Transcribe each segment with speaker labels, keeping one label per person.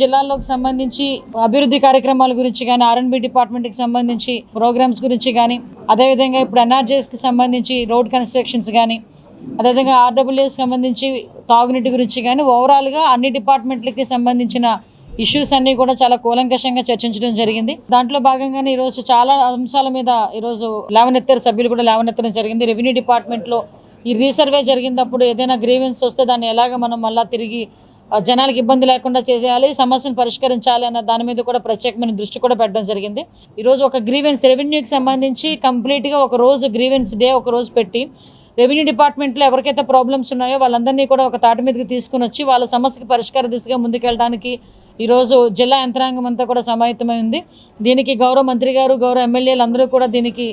Speaker 1: జిల్లాల్లోకి సంబంధించి అభివృద్ధి కార్యక్రమాల గురించి కానీ ఆర్ఎన్బి డిపార్ట్మెంట్కి సంబంధించి ప్రోగ్రామ్స్ గురించి కానీ అదేవిధంగా ఇప్పుడు ఎన్ఆర్జీఎస్కి సంబంధించి రోడ్ కన్స్ట్రక్షన్స్ కానీ అదేవిధంగా ఆర్డబ్ల్యూఎస్ సంబంధించి తాగునీటి గురించి కానీ ఓవరాల్గా అన్ని డిపార్ట్మెంట్లకి సంబంధించిన ఇష్యూస్ అన్నీ కూడా చాలా కూలంకషంగా చర్చించడం జరిగింది. దాంట్లో భాగంగానే ఈరోజు చాలా అంశాల మీద ఈరోజు లేవనెత్తారు సభ్యులు కూడా లేవనెత్తడం జరిగింది. రెవెన్యూ డిపార్ట్మెంట్లో ఈ రీసర్వే జరిగినప్పుడు ఏదైనా గ్రీవెన్స్ వస్తే దాన్ని ఎలాగ మనం మళ్ళీ తిరిగి జనాలకు ఇబ్బంది లేకుండా చేసేయాలి సమస్యను పరిష్కరించాలి అన్న దాని మీద కూడా ప్రత్యేకమైన దృష్టి కూడా పెట్టడం జరిగింది. ఈరోజు ఒక గ్రీవెన్స్ రెవెన్యూకి సంబంధించి కంప్లీట్గా ఒక రోజు గ్రీవెన్స్ డే ఒక రోజు పెట్టి రెవెన్యూ డిపార్ట్మెంట్లో ఎవరికైతే ప్రాబ్లమ్స్ ఉన్నాయో వాళ్ళందరినీ కూడా ఒక తాటి మీదకి తీసుకుని వచ్చి వాళ్ళ సమస్యకి పరిష్కార దిశగా ముందుకెళ్ళడానికి ఈరోజు జిల్లా యంత్రాంగం అంతా కూడా సమాయత్తమై ఉంది. దీనికి గౌరవ మంత్రి గారు గౌరవ ఎమ్మెల్యేలు అందరూ కూడా దీనికి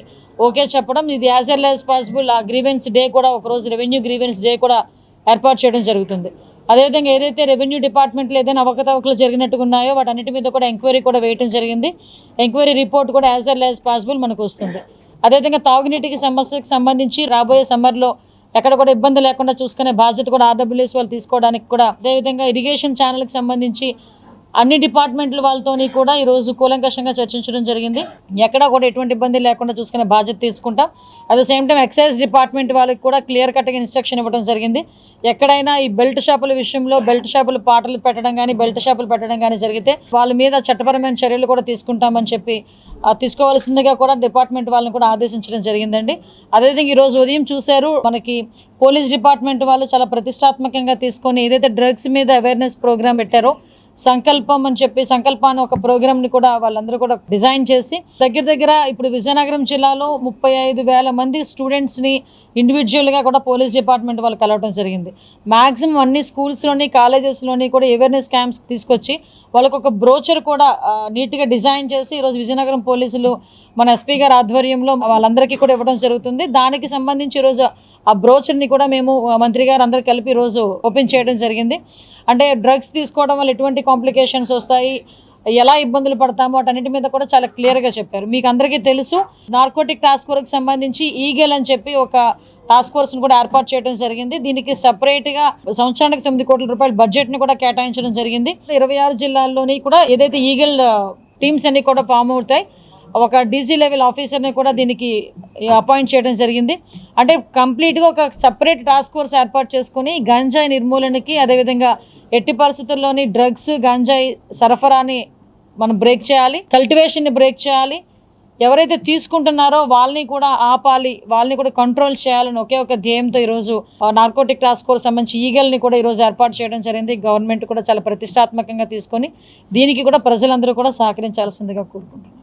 Speaker 1: ఓకే చెప్పడం. ఇది యాజ్ ఎల్ యాజ్ పాసిబుల్ ఆ గ్రీవెన్స్ డే కూడా ఒకరోజు రెవెన్యూ గ్రీవెన్స్ డే కూడా ఏర్పాటు చేయడం జరుగుతుంది. అదేవిధంగా ఏదైతే రెవెన్యూ డిపార్ట్మెంట్లో ఏదైనా అవకతవకలు జరిగినట్టుగా ఉన్నాయో వాటన్నిటి మీద కూడా ఎంక్వైరీ కూడా వేయటం జరిగింది. ఎంక్వైరీ రిపోర్ట్ కూడా యాజ్ ఎల్ యాజ్ పాసిబుల్ మనకు వస్తుంది. అదేవిధంగా తాగునీటికి సమస్యకి సంబంధించి రాబోయే సమ్మర్లో ఎక్కడ కూడా ఇబ్బంది లేకుండా చూసుకునే బాధ్యత కూడా ఆర్డబ్ల్యూఎస్ వాళ్ళు తీసుకోవడానికి కూడా అదేవిధంగా ఇరిగేషన్ ఛానల్కి సంబంధించి అన్ని డిపార్ట్మెంట్ల వాళ్ళతోని కూడా ఈరోజు కూలంకషంగా చర్చించడం జరిగింది. ఎక్కడా కూడా ఎటువంటి ఇబ్బంది లేకుండా చూసుకునే బాధ్యత తీసుకుంటాం. At the same time excise department వాళ్ళకి కూడా క్లియర్ కట్గా ఇన్స్ట్రక్షన్ ఇవ్వడం జరిగింది. ఎక్కడైనా ఈ బెల్ట్ షాపుల విషయంలో బెల్ట్ షాపులు పాటలు పెట్టడం కానీ బెల్ట్ షాపులు పెట్టడం కానీ జరిగితే వాళ్ళ మీద చట్టపరమైన చర్యలు కూడా తీసుకుంటామని చెప్పి తీసుకోవాల్సిందిగా కూడా డిపార్ట్మెంట్ వాళ్ళని కూడా ఆదేశించడం జరిగిందండి. అదేవిధంగా ఈరోజు ఉదయం చూశారు మనకి పోలీస్ డిపార్ట్మెంట్ వాళ్ళు చాలా ప్రతిష్టాత్మకంగా తీసుకొని ఏదైతే డ్రగ్స్ మీద అవేర్నెస్ ప్రోగ్రామ్ పెట్టారో సంకల్పం అని చెప్పి సంకల్పాన్ని ఒక ప్రోగ్రామ్ని కూడా వాళ్ళందరూ కూడా డిజైన్ చేసి దగ్గర దగ్గర ఇప్పుడు విజయనగరం జిల్లాలో ముప్పై ఐదు వేల మంది స్టూడెంట్స్ని ఇండివిజువల్గా కూడా పోలీస్ డిపార్ట్మెంట్ వాళ్ళు కలవడం జరిగింది. మాక్సిమం అన్ని స్కూల్స్లోని కాలేజెస్లోని కూడా అవేర్నెస్ క్యాంప్స్ తీసుకొచ్చి వాళ్ళకు ఒక బ్రోచర్ కూడా నీట్గా డిజైన్ చేసి ఈరోజు విజయనగరం పోలీసులు మన ఎస్పీ గారి ఆధ్వర్యంలో వాళ్ళందరికీ కూడా ఇవ్వడం జరుగుతుంది. దానికి సంబంధించి ఈరోజు ఆ బ్రోచర్ని కూడా మేము మంత్రి గారు అందరు కలిపి రోజు ఓపెన్ చేయడం జరిగింది. అంటే డ్రగ్స్ తీసుకోవడం వల్ల ఎటువంటి కాంప్లికేషన్స్ వస్తాయి ఎలా ఇబ్బందులు పడతామో వాటన్నిటి మీద కూడా చాలా క్లియర్గా చెప్పారు. మీకు అందరికీ తెలుసు నార్కోటిక్ టాస్క్ ఫోర్స్కి సంబంధించి ఈగల్ అని చెప్పి ఒక టాస్క్ ఫోర్స్ను కూడా ఏర్పాటు చేయడం జరిగింది. దీనికి సపరేట్గా సంవత్సరానికి తొమ్మిది కోట్ల రూపాయల బడ్జెట్ని కూడా కేటాయించడం జరిగింది. ఇరవై ఆరు జిల్లాల్లోని కూడా ఏదైతే ఈగల్ టీమ్స్ అన్ని కూడా ఫామ్ అవుతాయి ఒక డీజీ లెవెల్ ఆఫీసర్ని కూడా దీనికి అపాయింట్ చేయడం జరిగింది. అంటే కంప్లీట్గా ఒక సపరేట్ టాస్క్ ఫోర్స్ ఏర్పాటు చేసుకొని గంజాయి నిర్మూలనకి అదేవిధంగా ఎట్టి పరిస్థితుల్లోని డ్రగ్స్ గంజాయి సరఫరాని మనం బ్రేక్ చేయాలి. కల్టివేషన్ని బ్రేక్ చేయాలి. ఎవరైతే తీసుకుంటున్నారో వాళ్ళని కూడా ఆపాలి. వాళ్ళని కూడా కంట్రోల్ చేయాలని ఒకే ఒక ధ్యేయంతో ఈరోజు నార్కోటిక్ టాస్క్ ఫోర్స్ సంబంధించి ఈగల్ని కూడా ఈరోజు ఏర్పాటు చేయడం జరిగింది. గవర్నమెంట్ కూడా చాలా ప్రతిష్టాత్మకంగా తీసుకొని దీనికి కూడా ప్రజలందరూ కూడా సహకరించాల్సిందిగా కోరుకుంటున్నాను